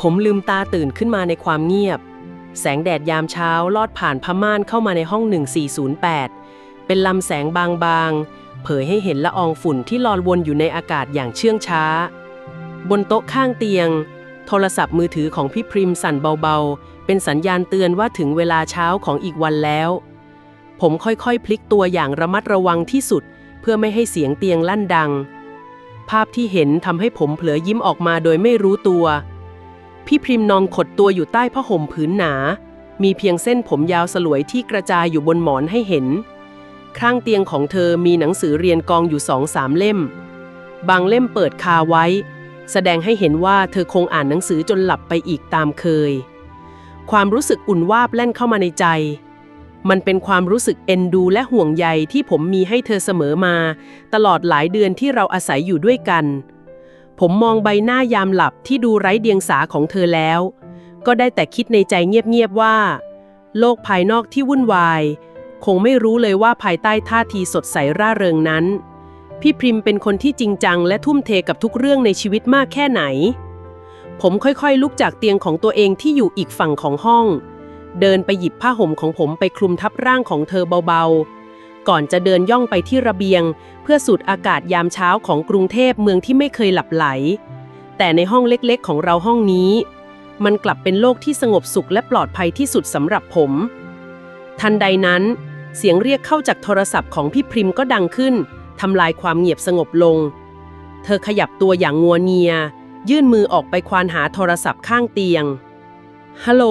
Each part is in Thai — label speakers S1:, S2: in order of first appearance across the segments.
S1: ผมลืมตาตื่นขึ้นมาในความเงียบ แสงแดดยามเช้าลอดผ่านผ้าม่านเข้ามาในห้อง 1408 เป็นลำแสงบางๆ เผยให้เห็นละอองฝุ่นที่ลอยวนอยู่ในอากาศอย่างเชื่องช้า บนโต๊ะข้างเตียง โทรศัพท์มือถือของพี่พริมสั่นเบาๆ เป็นสัญญาณเตือนว่าถึงเวลาเช้าของอีกวันแล้ว ผมค่อยๆ พลิกตัวอย่างระมัดระวังที่สุด เพื่อไม่ให้เสียงเตียงลั่นดัง ภาพที่เห็นทำให้ผมเผลอยิ้มออกมาโดยไม่รู้ตัว พี่พริมนอนขดตัวอยู่ใต้ผ้าห่มผืนหนา มีเพียงเส้นผมยาวสลวยที่กระจายอยู่บนหมอนให้เห็น ข้างเตียงของเธอมีหนังสือเรียนกองอยู่สองสามเล่ม บางเล่มเปิดคาไว้ แสดงให้เห็นว่าเธอคงอ่านหนังสือจนหลับไปอีกตามเคย ความรู้สึกอุ่นวาบแล่นเข้ามาในใจ มันเป็นความรู้สึกเอ็นดูและห่วงใยที่ผมมีให้เธอเสมอมา ตลอดหลายเดือนที่เราอาศัยอยู่ด้วยกัน ผมมองใบหน้ายามหลับที่ดูไร้เดียงสาของเธอแล้ว ก็ได้แต่คิดในใจเงียบๆว่า โลกภายนอกที่วุ่นวาย คงไม่รู้เลยว่าภายใต้ท่าทีสดใสร่าเริงนั้น พี่พริมเป็นคนที่จริงจังและทุ่มเทกับทุกเรื่องในชีวิตมากแค่ไหน ผมค่อยๆลุกจากเตียงของตัวเองที่อยู่อีกฝั่งของห้อง เดินไปหยิบผ้าห่มของผมไปคลุมทับร่างของเธอเบาๆ ก่อนจะเดินย่องไปที่ระเบียง เพื่อสูดอากาศยามเช้าของกรุงเทพเมืองที่ไม่เคยหลับไหล แต่ในห้องเล็กๆ ของเราห้องนี้ มันกลับเป็นโลกที่สงบสุขและปลอดภัยที่สุดสำหรับผม ทันใดนั้น เสียงเรียกเข้าจากโทรศัพท์ของพี่พริมก็ดังขึ้นทำลายความเงียบสงบลง เธอขยับตัวอย่างงัวเงีย ยื่นมือออกไปควานหาโทรศัพท์ข้างเตียงฮัลโหล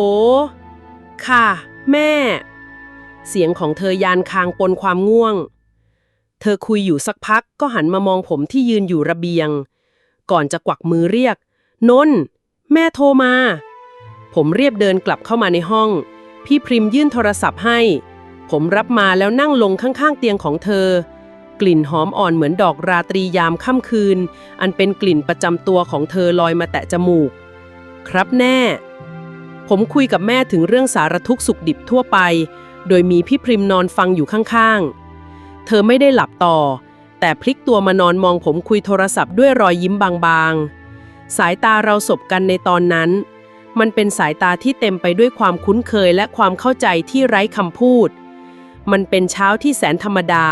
S1: ค่ะ แม่ เสียงของเธอยานคางปนความง่วง เธอคุยอยู่สักพักก็หันมามองผมที่ยืนอยู่ระเบียง ก่อนจะกวักมือเรียก นนท์แม่โทรมา ผมเรียบเดินกลับเข้ามาในห้อง พี่พริมยื่นโทรศัพท์ให้ ผมรับมาแล้วนั่งลงข้างๆเตียงของเธอ กลิ่นหอมอ่อนเหมือนดอกราตรียามค่ำคืน อันเป็นกลิ่นประจำตัวของเธอลอยมาแตะจมูก ครับแน่ ผมคุยกับแม่ถึงเรื่องสารทุกสุขดิบทั่วไป โดยมีพี่พริมนอนฟังอยู่ข้างๆ เธอไม่ได้หลับต่อ แต่พลิกตัวมานอนมองผมคุยโทรศัพท์ด้วยรอยยิ้มบางๆ สายตาเราสบกันในตอนนั้น มันเป็นสายตาที่เต็มไปด้วยความคุ้นเคยและความเข้าใจที่ไร้คำพูด มันเป็นเช้าที่แสนธรรมดา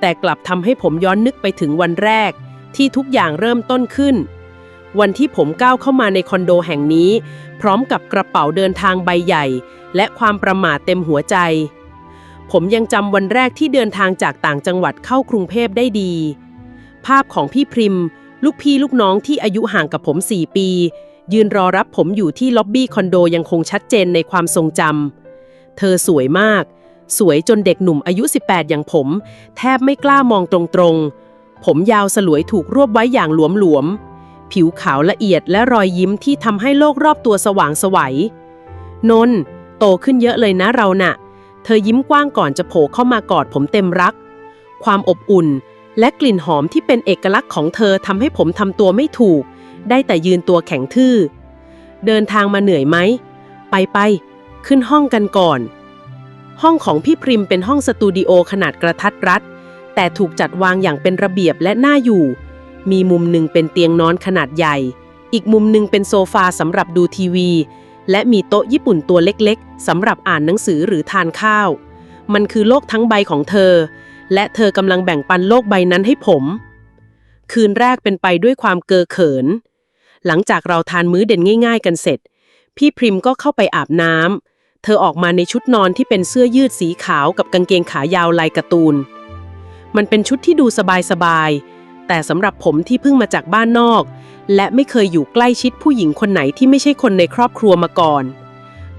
S1: แต่กลับทำให้ผมย้อนนึกไปถึงวันแรก ที่ทุกอย่างเริ่มต้นขึ้น วันที่ผมก้าวเข้ามาในคอนโดแห่งนี้ พร้อมกับกระเป๋าเดินทางใบใหญ่ และความประมาทเต็มหัวใจ ผมยังจำวันแรกที่เดินทางจากต่างจังหวัดเข้ากรุงเทพได้ดี ภาพของพี่พริม ลูกพี่ลูกน้องที่อายุห่างกับผม 4 ปี ยืนรอรับผมอยู่ที่ล็อบบี้คอนโดยังคงชัดเจนในความทรงจำเธอสวยมาก สวยจนเด็กหนุ่มอายุ 18 อย่างผม แทบไม่กล้ามองตรงๆ ผมยาวสลวยถูกรวบไว้อย่างหลวมๆ ผิวขาวละเอียดและรอยยิ้มที่ทำให้โลกรอบตัวสว่างไสวัย นนท์โตขึ้นเยอะเลยนะเราน่ะ เธอยิ้มกว้างก่อนจะโผล่เข้ามากอดผมเต็มรัก ความอบอุ่น และกลิ่นหอมที่เป็นเอกลักษณ์ของเธอทำให้ผมทำตัวไม่ถูก ได้แต่ยืนตัวแข็งทื่อ เดินทางมาเหนื่อยไหม ไปไป ขึ้นห้องกันก่อน ห้องของพี่พริมเป็นห้องสตูดิโอขนาดกระทัดรัดแต่ถูกจัดวางอย่างเป็นระเบียบและน่าอยู่ มีมุมหนึ่งเป็นเตียงนอนขนาดใหญ่ อีกมุมหนึ่งเป็นโซฟาสำหรับดูทีวี และมีโต๊ะญี่ปุ่นตัวเล็กๆสำหรับอ่านหนังสือหรือทานข้าว มันคือโลกทั้งใบของเธอ และเธอกำลังแบ่งปันโลกใบนั้นให้ผม คืนแรกเป็นไปด้วยความเกอเขิน หลังจากเราทานมื้อเด่นง่าย ๆ กันเสร็จ พี่พริมก็เข้าไปอาบน้ำเธอออกมาในชุดนอนที่เป็นเสื้อยืดสีขาวกับกางเกงขายาวลายการ์ตูน มันเป็นชุดที่ดูสบายๆ แต่สำหรับผมที่เพิ่งมาจากบ้านนอก และไม่เคยอยู่ใกล้ชิดผู้หญิงคนไหนที่ไม่ใช่คนในครอบครัวมาก่อน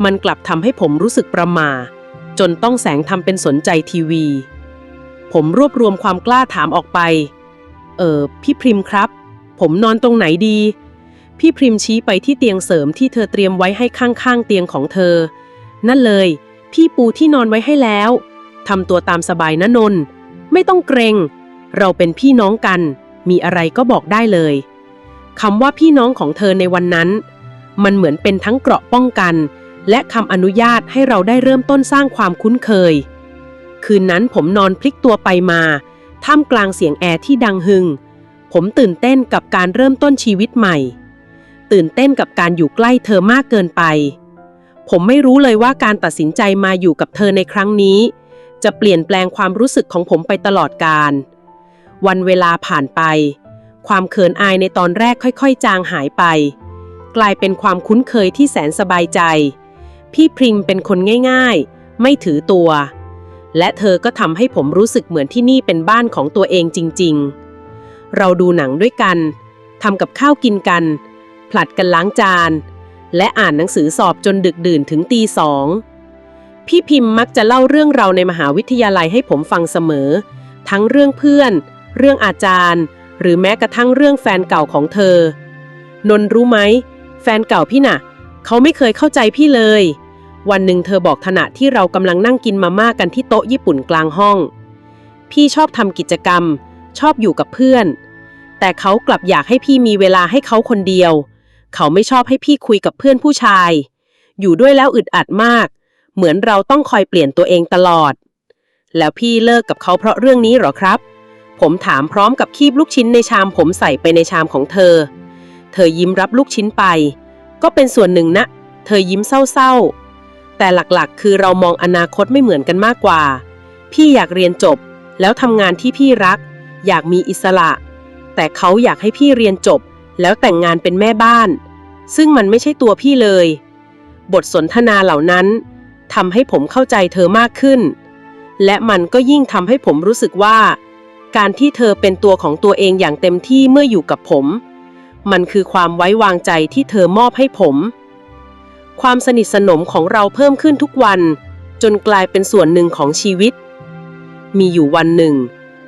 S1: มันกลับทำให้ผมรู้สึกประหมา จนต้องแสงทำเป็นสนใจทีวี ผมรวบรวมความกล้าถามออกไป เออพี่พริมครับ ผมนอนตรงไหนดี พี่พริมชี้ไปที่เตียงเสริมที่เธอเตรียมไว้ให้ข้างๆเตียงของเธอ นั่นเลย พี่ปูที่นอนไว้ให้แล้วทำตัวตามสบายนะนนท์ไม่ต้องเกรง เราเป็นพี่น้องกัน มีอะไรก็บอกได้เลยคำว่าพี่น้องของเธอในวันนั้น มันเหมือนเป็นทั้งเกราะป้องกัน และคำอนุญาตให้เราได้เริ่มต้นสร้างความคุ้นเคย คืนนั้นผมนอนพลิกตัวไปมาท่ามกลางเสียงแอร์ที่ดังหึง ผมตื่นเต้นกับการเริ่มต้นชีวิตใหม่ ตื่นเต้นกับการอยู่ใกล้เธอมากเกินไป ผมไม่รู้เลยว่าการตัดสินใจมาอยู่กับเธอในครั้งนี้ จะเปลี่ยนแปลงความรู้สึกของผมไปตลอดกาล วันเวลาผ่านไป ความเขินอายในตอนแรกค่อยๆ จางหายไป กลายเป็นความคุ้นเคยที่แสนสบายใจ พี่พริมเป็นคนง่ายๆ ไม่ถือตัว และเธอก็ทำให้ผมรู้สึกเหมือนที่นี่เป็นบ้านของตัวเองจริงๆ เราดูหนังด้วยกันทำกับข้าวกินกัน ผลัดกันล้างจาน และอ่านหนังสือสอบจนดึกดื่นถึงตีสองพี่พิมพ์มักจะเล่าเรื่องเราในมหาวิทยาลัยให้ผมฟังเสมอ ทั้งเรื่องเพื่อน เรื่องอาจารย์ หรือแม้กระทั่งเรื่องแฟนเก่าของเธอ นนท์รู้ไหม แฟนเก่าพี่น่ะ เขาไม่เคยเข้าใจพี่เลย วันหนึ่งเธอบอกขณะที่เรากำลังนั่งกินมาม่ากันที่โต๊ะญี่ปุ่นกลางห้อง พี่ชอบทำกิจกรรม ชอบอยู่กับเพื่อน แต่เขากลับอยากให้พี่มีเวลาให้เขาคนเดียว เขาไม่ชอบให้พี่คุยกับเพื่อนผู้ชาย อยู่ด้วยแล้วอึดอัดมาก เหมือนเราต้องคอยเปลี่ยนตัวเองตลอด แล้วพี่เลิกกับเขาเพราะเรื่องนี้หรอครับ ผมถามพร้อมกับคีบลูกชิ้นในชามผมใส่ไปในชามของเธอ เธอยิ้มรับลูกชิ้นไป ก็เป็นส่วนหนึ่งนะ เธอยิ้มเศร้าๆ แต่หลักๆ คือเรามองอนาคตไม่เหมือนกันมากกว่า พี่อยากเรียนจบ แล้วทำงานที่พี่รัก อยากมีอิสระ แต่เขาอยากให้พี่เรียนจบ แล้วแต่งงานเป็นแม่บ้าน ซึ่งมันไม่ใช่ตัวพี่เลย บทสนทนาเหล่านั้นทำให้ผมเข้าใจเธอมากขึ้น และมันก็ยิ่งทำให้ผมรู้สึกว่า การที่เธอเป็นตัวของตัวเองอย่างเต็มที่เมื่ออยู่กับผม มันคือความไว้วางใจที่เธอมอบให้ผม ความสนิทสนมของเราเพิ่มขึ้นทุกวัน จนกลายเป็นส่วนหนึ่งของชีวิต มีอยู่วันหนึ่ง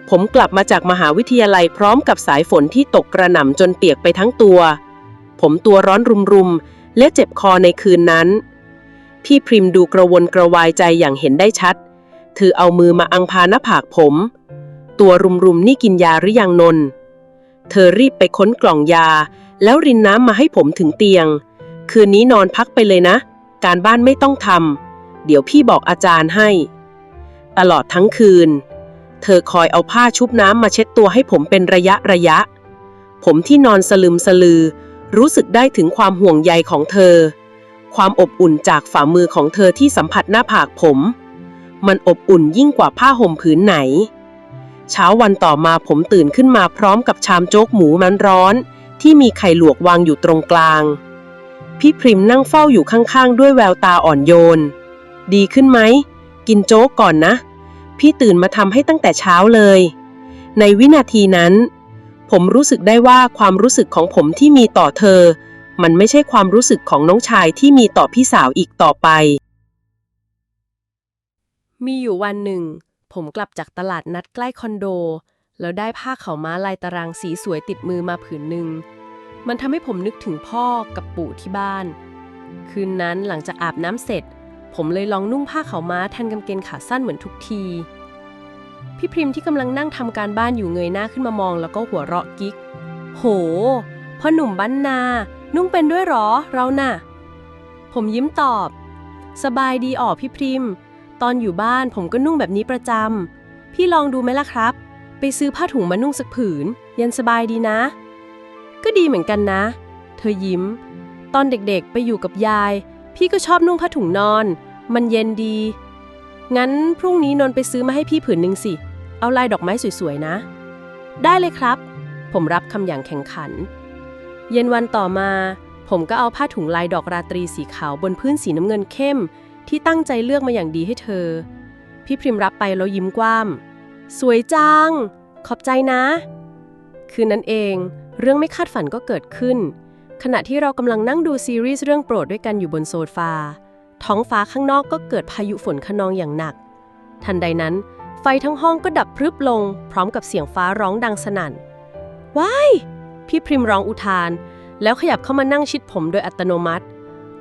S1: ผมกลับมาจากมหาวิทยาลัยพร้อมกับสายฝนที่ตกกระหน่ำจนเปียกไปทั้งตัว ผมตัวร้อนรุมๆ และเจ็บคอในคืนนั้น พี่พริมดูกระวนกระวายใจอย่างเห็นได้ชัดเธอเอามือมาอังพาหน้าผากผม ตัวรุมๆนี่กินยาหรือยังนน เธอรีบไปค้นกล่องยา แล้วรินน้ำมาให้ผมถึงเตียง คืนนี้นอนพักไปเลยนะ การบ้านไม่ต้องทำเดี๋ยวพี่บอกอาจารย์ให้ ตลอดทั้งคืน เธอคอยเอาผ้าชุบน้ำมาเช็ดตัวให้ผมเป็นระยะระยะ ผมที่นอนสลึมสลือ รู้สึกได้ถึงความห่วงใยของเธอ ความอบอุ่นจากฝ่ามือของเธอที่สัมผัสหน้าผากผม มันอบอุ่นยิ่งกว่าผ้าห่มผืนไหน เช้าวันต่อมาผมตื่นขึ้นมาพร้อมกับชามโจ๊กหมูมันร้อน ที่มีไข่หลวกวางอยู่ตรงกลาง พี่พริมนั่งเฝ้าอยู่ข้างๆ ด้วยแววตาอ่อนโยน ดีขึ้นไหม กินโจ๊กก่อนนะ พี่ตื่นมาทำให้ตั้งแต่เช้าเลย ในวินาทีนั้น ผมรู้สึกได้ว่าความรู้สึกของผมที่มีต่อเธอ มันไม่ใช่ความรู้สึกของน้องชายที่มีต่อพี่สาวอีกต่อไป มีอยู่วันหนึ่ง ผมกลับจากตลาดนัดใกล้คอนโด แล้วได้ผ้าขาวม้าลายตารางสีสวยติดมือมาผืนหนึ่ง มันทำให้ผมนึกถึงพ่อกับปู่ที่บ้าน คืนนั้นหลังจากอาบน้ำเสร็จ ผมเลยลองนุ่งผ้าขาวม้าแทนกางเกงขาสั้นเหมือนทุกที พี่พริมที่กำลังนั่งทำการบ้านอยู่เงยหน้าขึ้นมามอง แล้วก็หัวเราะกิ๊ก โหพ่อหนุ่มบ้านนา นุ่งเป็นด้วยหรอเราน่ะ ผมยิ้มตอบ สบายดีออกพี่พริม ตอนอยู่บ้านผมก็นุ่งแบบนี้ประจำ พี่ลองดูไหมล่ะครับ ไปซื้อผ้าถุงมานุ่งสักผืน ยันสบายดีนะ ก็ดีเหมือนกันนะ เธอยิ้ม ตอนเด็กๆไปอยู่กับยาย พี่ก็ชอบนุ่งผ้าถุงนอน มันเย็นดี งั้นพรุ่งนี้นนไปซื้อมาให้พี่ผืนหนึ่งสิ เอาลายดอกไม้สวยๆนะ ได้เลยครับ ผมรับคำอย่างแข่งขัน เย็นวันต่อมา ผมก็เอาผ้าถุงลายดอกราตรีสีขาวบนพื้นสีน้ำเงินเข้ม ที่ตั้งใจเลือกมาอย่างดีให้เธอ พี่พริมรับไปแล้วยิ้มกว้าม สวยจัง ขอบใจนะ คืนนั้นเอง เรื่องไม่คาดฝันก็เกิดขึ้น ขณะที่เรากำลังนั่งดูซีรีส์เรื่องโปรดด้วยกันอยู่บนโซฟา ท้องฟ้าข้างนอกก็เกิดพายุฝนคะนองอย่างหนัก ทันใดนั้น ไฟทั้งห้องก็ดับพรึบลง พร้อมกับเสียงฟ้าร้องดังสนั่น ว้าย พี่พริมร้องอุทาน แล้วขยับเข้ามานั่งชิดผมโดยอัตโนมัติ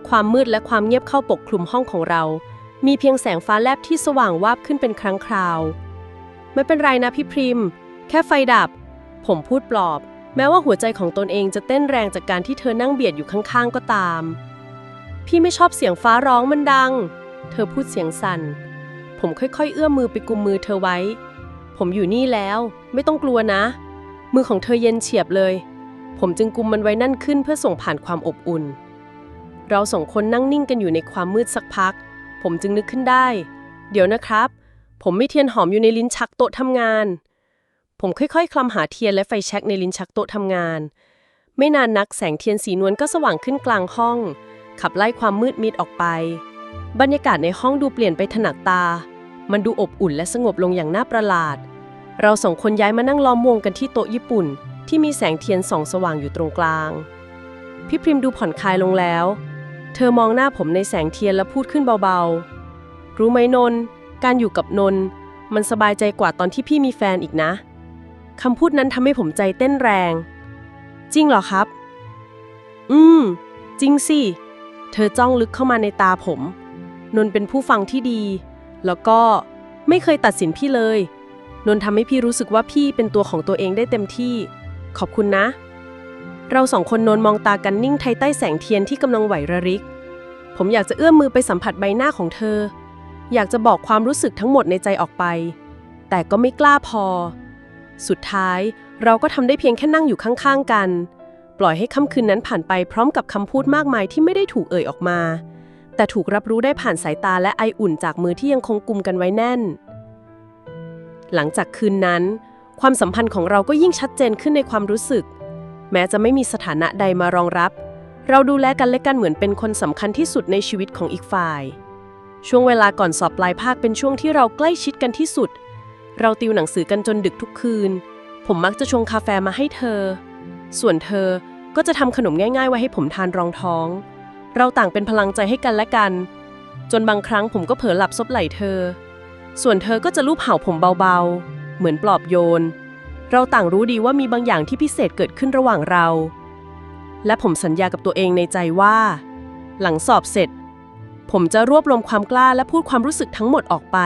S1: ความมืดและความเงียบเข้าปกคลุมห้องของเรา มีเพียงแสงฟ้าแลบที่สว่างวาบขึ้นเป็นครั้งคราว ไม่เป็นไรนะพี่พริม แค่ไฟดับ ผมพูดปลอบ แม้ว่าหัวใจของตนเองจะเต้นแรงจากการที่เธอนั่งเบียดอยู่ข้างๆก็ตาม พี่ไม่ชอบเสียงฟ้าร้องมันดัง เธอพูดเสียงสั่น ผมค่อยๆ เอื้อมมือไปกุมมือเธอไว้ ผมอยู่นี่แล้ว ไม่ต้องกลัวนะ มือของเธอเย็นเฉียบเลย ผมจึงกุมมันไว้นั่นขึ้นเพื่อส่งผ่านความอบอุ่น เราสองคนนั่งนิ่งกันอยู่ในความมืดสักพัก ผมจึงนึกขึ้นได้ เดี๋ยวนะครับ ผมไม่เทียนหอมอยู่ในลิ้นชักโต๊ะทำงาน ผมค่อยๆ คลำหาเทียนและไฟแช็กในลิ้นชักโต๊ะทำงาน ไม่นานนักแสงเทียนสีนวลก็สว่างขึ้นกลางห้อง ขับไล่ความมืดมิดออกไป บรรยากาศในห้องดูเปลี่ยนไปถนัดตา มันดูอบอุ่นและสงบลงอย่างน่าประหลาด เราสองคนย้ายมานั่งล้อมวงกันที่โต๊ะญี่ปุ่น ที่มีแสงเทียนส่องสว่างอยู่ตรงกลางพี่พริมดูผ่อนคลายลงแล้ว เธอมองหน้าผมในแสงเทียนแล้วพูดขึ้นเบาๆ รู้ไหมนน การอยู่กับนน มันสบายใจกว่าตอนที่พี่มีแฟนอีกนะ คำพูดนั้นทำให้ผมใจเต้นแรง จริงเหรอครับ อืม จริงสิ เธอจ้องลึกเข้ามาในตาผม นนเป็นผู้ฟังที่ดี แล้วก็ไม่เคยตัดสินพี่เลย นนทำให้พี่รู้สึกว่าพี่เป็นตัวของตัวเองได้เต็มที่ ขอบคุณนะ เราสองคนนนมองตากันนิ่งไทยใต้แสงเทียนที่กำลังไหวระริก ผมอยากจะเอื้อมมือไปสัมผัสใบหน้าของเธอ อยากจะบอกความรู้สึกทั้งหมดในใจออกไป แต่ก็ไม่กล้าพอ สุดท้ายเราก็ทำได้เพียงแค่นั่งอยู่ข้างๆกัน ปล่อยให้ค่ำคืนนั้นผ่านไปพร้อมกับคำพูดมากมายที่ไม่ได้ถูกเอ่ยออกมา แต่ถูกรับรู้ได้ผ่านสายตาและไออุ่นจากมือที่ยังคงกุมกันไว้แน่น หลังจากคืนนั้น ความสัมพันธ์ของเราก็ยิ่งชัดเจนขึ้นในความรู้สึก แม้จะไม่มีสถานะใดมารองรับ เราดูแลกันและกันเหมือนเป็นคนสำคัญที่สุดในชีวิตของอีกฝ่าย ช่วงเวลาก่อนสอบปลายภาคเป็นช่วงที่เราใกล้ชิดกันที่สุด เราติวหนังสือกันจนดึกทุกคืน ผมมักจะชงกาแฟมาให้เธอ ส่วนเธอก็จะทำขนมง่ายๆ ไว้ให้ผมทานรองท้อง เราต่างเป็นพลังใจให้กันและกัน จนบางครั้งผมก็เผลอหลับซบไหล่เธอ ส่วนเธอก็จะลูบเห่าผมเบาๆ เหมือนปลอบโยน เราต่างรู้ดีว่ามีบางอย่างที่พิเศษเกิดขึ้นระหว่างเรา และผมสัญญากับตัวเองในใจว่า หลังสอบเสร็จ ผมจะรวบรวมความกล้าและพูดความรู้สึกทั้งหมดออกไป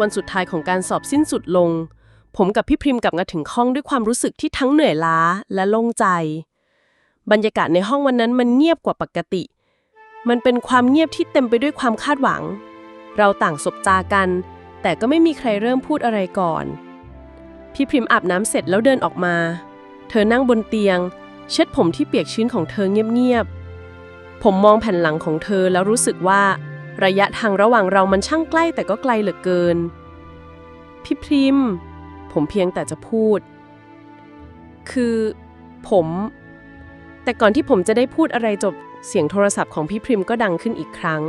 S1: วันสุดท้ายของการสอบสิ้นสุดลง ผมกับพี่พริมกลับมาถึงห้องด้วยความรู้สึกที่ทั้งเหนื่อยล้าและโล่งใจ บรรยากาศในห้องวันนั้นมันเงียบกว่าปกติ มันเป็นความเงียบที่เต็มไปด้วยความคาดหวัง เราต่างสบตากัน แต่ก็ไม่มีใครเริ่มพูดอะไรก่อน พี่พิมอาบน้ำเสร็จแล้วเดินออกมา เธอนั่งบนเตียง เช็ดผมที่เปียกชื้นของเธอเงียบๆ ผมมองแผ่นหลังของเธอแล้วรู้สึกว่า ระยะทางระหว่างเรามันช่างใกล้แต่ก็ไกลเหลือเกิน พี่พิมผมเพียงแต่จะพูด คือ ผม แต่ก่อนที่ผมจะได้พูดอะไรจบเสียงโทรศัพท์ของพี่พิมก็ดังขึ้นอีกครั้ง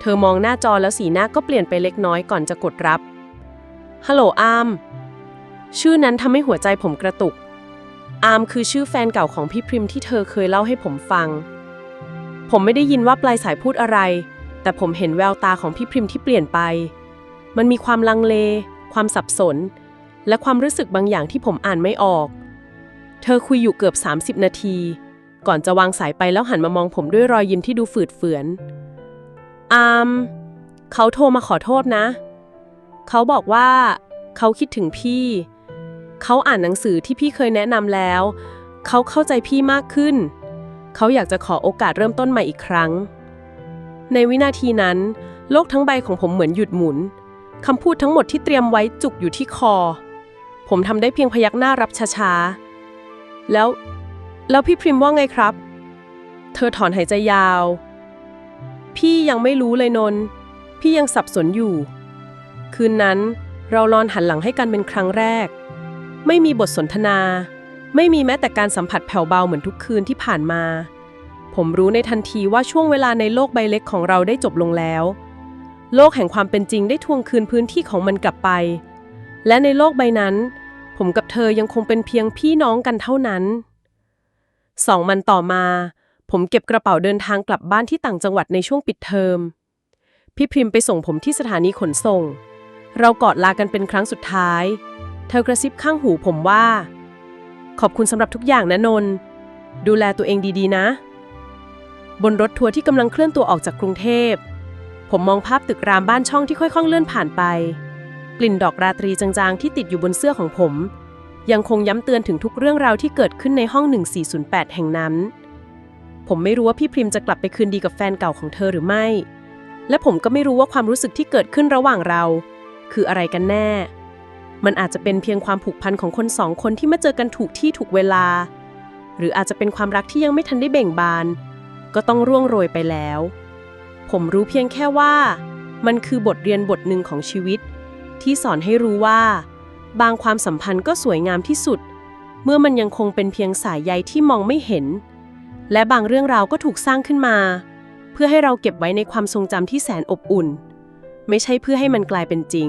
S1: เธอมองหน้าจอแล้วสีหน้าก็เปลี่ยนไปเล็กน้อยก่อนจะกดรับ ฮัลโหลอาม ชื่อนั้นทำให้หัวใจผมกระตุก อาร์มคือชื่อแฟนเก่าของพี่พริมที่เธอเคยเล่าให้ผมฟัง ผมไม่ได้ยินว่าปลายสายพูดอะไร แต่ผมเห็นแววตาของพี่พริมที่เปลี่ยนไป มันมีความลังเล ความสับสน และความรู้สึกบางอย่างที่ผมอ่านไม่ออก เธอคุยอยู่เกือบ 30 นาที ก่อนจะวางสายไปแล้วหันมามองผมด้วยรอยยิ้มที่ดูฝืดเฟือน อาร์มเขาโทรมาขอโทษนะ เขาบอกว่า เขาคิดถึงพี่ เขาอ่านหนังสือที่พี่เคยแนะนำแล้ว เขาเข้าใจพี่มากขึ้น เขาอยากจะขอโอกาสเริ่มต้นใหม่อีกครั้ง ในวินาทีนั้น โลกทั้งใบของผมเหมือนหยุดหมุนคำพูดทั้งหมดที่เตรียมไว้จุกอยู่ที่คอ ผมทำได้เพียงพยักหน้ารับช้าๆ แล้ว แล้วพี่พริมว่าไงครับ เธอถอนหายใจยาว พี่ยังไม่รู้เลยนน พี่ยังสับสนอยู่ คืนนั้นเรานอนหันหลังให้กันเป็นครั้งแรก ไม่มีบทสนทนา ไม่มีแม้แต่การสัมผัสแผ่วเบาเหมือนทุกคืนที่ผ่านมา ผมรู้ในทันทีว่าช่วงเวลาในโลกใบเล็กของเราได้จบลงแล้ว โลกแห่งความเป็นจริงได้ทวงคืนพื้นที่ของมันกลับไป และในโลกใบนั้น ผมกับเธอยังคงเป็นเพียงพี่น้องกันเท่านั้นสองวันต่อมา ผมเก็บกระเป๋าเดินทางกลับบ้านที่ต่างจังหวัดในช่วงปิดเทอม พี่พิมไปส่งผมที่สถานีขนส่ง เรากอดลากันเป็นครั้งสุดท้าย เธอกระซิบข้างหูผมว่า ขอบคุณสำหรับทุกอย่างนะนน ดูแลตัวเองดีๆนะ บนรถทัวร์ที่กำลังเคลื่อนตัวออกจากกรุงเทพ ผมมองภาพตึกรามบ้านช่องที่ค่อยๆเลื่อนผ่านไป กลิ่นดอกราตรีจางๆ ที่ติดอยู่บนเสื้อของผม ยังคงย้ำเตือนถึงทุกเรื่องราวที่เกิดขึ้นในห้อง 1408 แห่งนั้น ผมไม่รู้ว่าพี่พริมจะกลับไปคืนดีกับแฟนเก่าของเธอหรือไม่ และผมก็ไม่รู้ว่าความรู้สึกที่เกิดขึ้นระหว่างเรา คืออะไรกันแน่ มันอาจจะเป็นเพียงความผูกพันของคนสองคนที่มาเจอกันถูกที่ถูกเวลา หรืออาจจะเป็นความรักที่ยังไม่ทันได้เบ่งบาน ก็ต้องร่วงโรยไปแล้ว ผมรู้เพียงแค่ว่า มันคือบทเรียนบทหนึ่งของชีวิต ที่สอนให้รู้ว่า บางความสัมพันธ์ก็สวยงามที่สุด เมื่อมันยังคงเป็นเพียงสายใยที่มองไม่เห็น และบางเรื่องราวก็ถูกสร้างขึ้นมา เพื่อให้เราเก็บไว้ในความทรงจำที่แสนอบอุ่น ไม่ใช่เพื่อให้มันกลายเป็นจริง